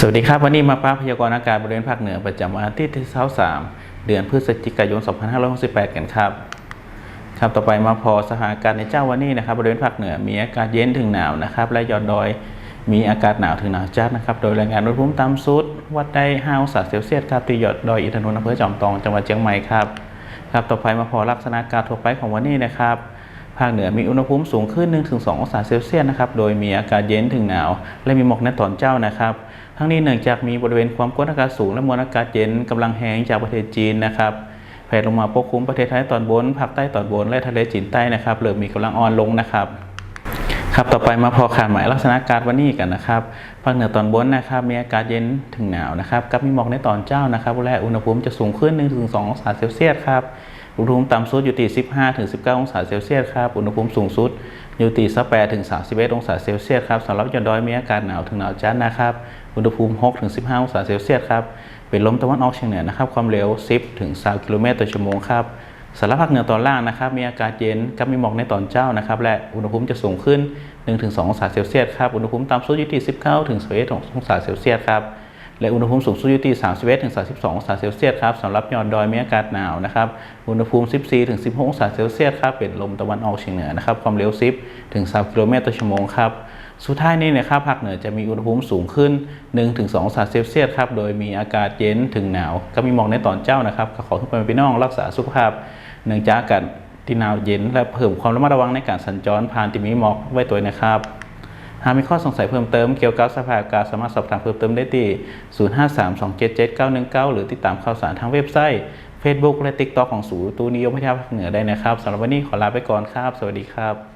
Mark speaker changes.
Speaker 1: สวัสดีครับ วันนี้มาป้าพยากรณ์อากาศบริเวณภาคเหนือประจำวันอาทิตย์ที่23เดือนพฤศจิกายน 2568 กันครับ ครับต่อไปมาพอสถานการณ์ในเจ้าวันนี้นะครับบริเวณภาคเหนือมีอากาศเย็นถึงหนาวนะครับและยอดดอยมีอากาศหนาวถึงหนาวจัดนะครับโดยรายงานอุณหภูมิต่ำสุดวัดได้ 5 องศาเซลเซียสครับที่ยอดดอยอินทนนท์อำเภอจอมทองจังหวัดเชียงใหม่ครับครับต่อไปมาพอลักษณะอากาศทั่วไปของวันนี้นะครับ ภาคเหนือมีอุณหภูมิสูงขึ้น 1-2 องศาเซลเซียสนะครับ โดยมีอากาศเย็นถึงหนาว และมีหมอกในตอนเจ้านะครับ ทั้งนี้เนื่องจากมีบริเวณความกดอากาศสูงและมวลอากาศเย็นกำลังแห้งจากประเทศจีนนะครับ แผ่ลงมาปกคลุมประเทศไทยตอนบน ภาคใต้ตอนบน และทะเลจีนใต้นะครับเริ่มมีกำลังอ่อนลงนะครับครับ ต่อไปมาพอขาดหมายลักษณะอากาศวันนี้กันนะครับ ภาคเหนือตอนบนนะครับ มีอากาศเย็นถึงหนาวนะครับ กับมีหมอกในตอนเจ้านะครับ และอุณหภูมิจะสูงขึ้น 1-2 องศาเซลเซียสครับ อุณหภูมิต่ำสุดอยู่ที่ 15-19 องศาเซลเซียสครับอุณหภูมิสูงสุดอยู่ที่18ถึง31 องศาเซลเซียสครับสำหรับยอดดอยมีอากาศหนาวถึงหนาวจัดนะครับอุณหภูมิ 6-15 องศาเซลเซียสครับเป็นลมตะวันออกเฉียงเหนือนะครับความเร็ว 10ถึง20กิโลเมตรต่อชั่วโมงครับสำหรับภาคเหนือตอนล่างนะครับมีอากาศเย็นกับมีหมอกในตอนเช้านะครับและอุณหภูมิจะสูงขึ้น 1-2 องศาเซลเซียสครับอุณหภูมิต่ำสุดอยู่ที่ 19-21 องศาเซลเซียสครับ และอุณหภูมิสูงสุดอยู่ที่ 31ถึง32องศาเซลเซียสครับสำหรับยอดดอยมีอากาศหนาวนะครับอุณหภูมิ 14ถึง16องศาเซลเซียสครับเป็นลมตะวันออกเฉียงเหนือนะครับความเร็ว 10ถึง30กิโลเมตรต่อชั่วโมงครับสุดท้ายนี้นะครับภาคเหนือจะมีอุณหภูมิสูงขึ้น1ถึง2องศาเซลเซียสครับโดยมีอากาศเย็นถึงหนาว ก็มีหมอกในตอนเช้านะครับขอทุกคนพี่น้องรักษาสุขภาพเนื่องจากอากาศที่หนาวเย็นและเพิ่มความระมัดระวังในการสัญจรผ่านที่มีหมอกไว้ตัวนะครับ หากมีข้อสงสัยเพิ่มเติมเกี่ยวกับสภาพอากาศสามารถสอบถามเพิ่มเติมได้ที่ 0532777919 หรือติดตามข่าวสารทางเว็บไซต์ Facebook และ TikTok ของศูนย์ตูนิยมพิทยาภาคเหนือได้นะครับสำหรับวันนี้ขอลาไปก่อนครับ สวัสดีครับ